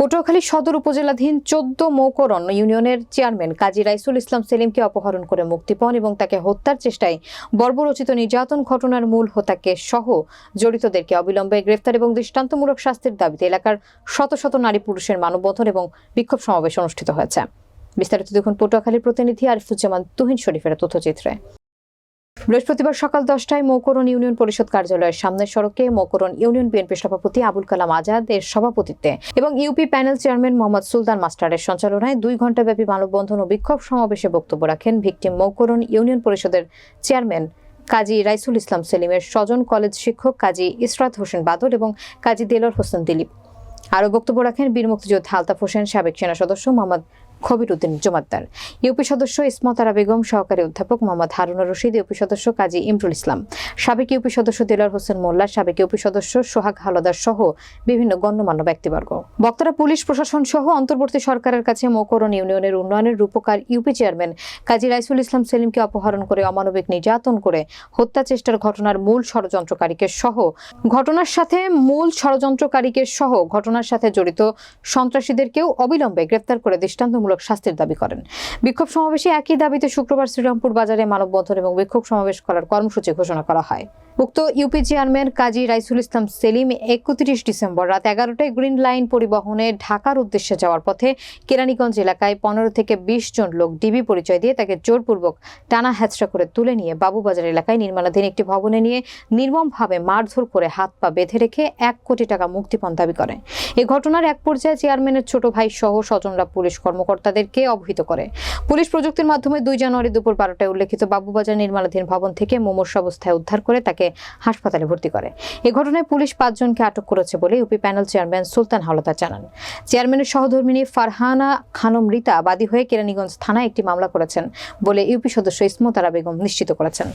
পটুয়াখালী সদর উপজেলাধীন চোদ্দ মৌকরণ ইউনিয়নের চেয়ারম্যান কাজী রাইসুল ইসলাম সেলিমকে অপহরণ করে মুক্তিপণ এবং তাকে হত্যার চেষ্টায় বর্বরচিত নির্যাতন ঘটনার মূল হোতাকে সহ জড়িতদেরকে অবিলম্বে গ্রেফতার এবং দৃষ্টান্তমূলক শাস্তির দাবিতে এলাকার শত শত নারী পুরুষের মানববন্ধন এবং বিক্ষোভ সমাবেশ অনুষ্ঠিত হয়েছে। বিস্তারিত দেখুন পটুয়াখালীর প্রতিনিধি আরিফুজ্জামান তুহিন শরীফের তথ্যচিত্রে। বৃহস্পতিবার সকাল দশটায় মৌকরণ ইউনিয়ন পরিষদ কার্যালয়ের সামনের সড়কে মৌকরণ ইউনিয়ন বিএনপি সভাপতি আবুল কালাম আজাদ এর সভাপতিত্বে এবং UP panel chairman Mohammad Sultan মাস্টারের সঞ্চালনায় দুই ঘণ্টাব্যাপী মানববন্ধন ও বিক্ষোভ সমাবেশে বক্তব্য রাখেন ভিকটিম মৌকরণ ইউনিয়ন পরিষদের চেয়ারম্যান কাজী রাইসুল ইসলাম সেলিমের স্বজন কলেজ শিক্ষক কাজী ইসরাত হোসেন বাদল এবং কাজী দেলর হোসেন দিলীপ। আরও বক্তব্য রাখেন বীর মুক্তিযোদ্ধা আলতাফ হোসেন সাবেক সেনা সদস্য মোহাম্মদ খবির উদ্দিন জমাদ্দার। ইউপি সদস্য ইসমতারা বেগম, সহকারী অধ্যাপক মোহাম্মদ হারুনা রশিদ, ইউপি সদস্য কাজী ইমরুল ইসলাম। সাবেক ইউপি সদস্য দিলার হোসেন মোল্লা, সাবেক ইউপি সদস্য সোহাগ হালদার সহ বিভিন্ন গণ্যমান্য ব্যক্তিবর্গ। বক্তারা পুলিশ, প্রশাসন সহ অন্তর্বর্তী সরকারের কাছে মোকরণ ইউনিয়নের উন্নয়নের রূপকার ইউপি চেয়ারম্যান কাজী রাইসুল ইসলাম সেলিমকে অপহরণ করে অমানবিক নির্যাতন করে হত্যা চেষ্টার ঘটনার মূল ষড়যন্ত্রকারীকে সহ ঘটনার সাথে মূল ষড়যন্ত্রকারীকে সহ ঘটনার সাথে জড়িত সন্ত্রাসীদেরকেও অবিলম্বে গ্রেফতার করে দৃষ্টান্তমূলক শাস্তির দাবি করেন। বিক্ষোভ সমাবেশে একই দাবিতে শুক্রবার শ্রীরামপুর বাজারে মানববন্ধন এবং বিক্ষোভ সমাবেশ করার কর্মসূচি ঘোষণা করা হয়। উক্ত ইউপি চেয়ারম্যান কাজী রাইসুল ইসলাম সেলিম একত্রিশ ডিসেম্বর রাত এগারোটায় গ্রিন লাইন পরিবহনে ঢাকার উদ্দেশ্যে যাওয়ার পথে কেরানীগঞ্জ এলাকায় পনেরো থেকে বিশ জন লোক ডিবি পরিচয় দিয়ে তাকে জোরপূর্বক টানা হ্যাচড়া করে তুলে নিয়ে বাবুবাজার এলাকায় নির্মাণাধীন একটি ভবনে নিয়ে নির্মমভাবে মারধর করে হাত পা বেঁধে রেখে এক কোটি টাকা মুক্তিপণ দাবি করে। এ ঘটনার এক পর্যায়ে চেয়ারম্যানের ছোট ভাই সহ স্বজনরা পুলিশ কর্মকর্তাদেরকে অবহিত করে। পুলিশ প্রযুক্তির মাধ্যমে দুই জানুয়ারি দুপুর বারোটায় উল্লেখিত বাবুবাজার নির্মাণাধীন ভবন থেকে মুমূর্ষ অবস্থায় উদ্ধার করে তাকে হাসপাতালে ভর্তি করে। এ ঘটনায় পুলিশ পাঁচজনকে আটক করেছে বলে UP panel chairman Sultan Howlader জানান। চেয়ারম্যানের সহধর্মিনী ফারহানা খানম রিতা বাদী হয়ে কেরানীগঞ্জ থানায় একটি মামলা করেছেন বলে ইউপি সদস্য ইসমতারা বেগম নিশ্চিত করেছেন।